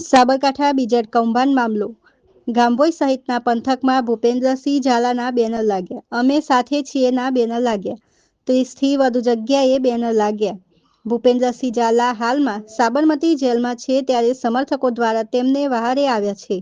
સાબરકાંઠા બીજેડ કૌભાંડ મામલો. ગામભોઈ સહિતના પંથકમાં ભૂપેન્દ્રસિંહ ઝાલાના બેનર લાગ્યા. અમે સાથે છીએ ના બેનર લાગ્યા. ત્રીસથી વધુ જગ્યાએ બેનર લાગ્યા. ભૂપેન્દ્રસિંહ ઝાલા હાલમાં સાબરમતી જેલમાં છે ત્યારે સમર્થકો દ્વારા તેમને વહારે આવ્યા છે.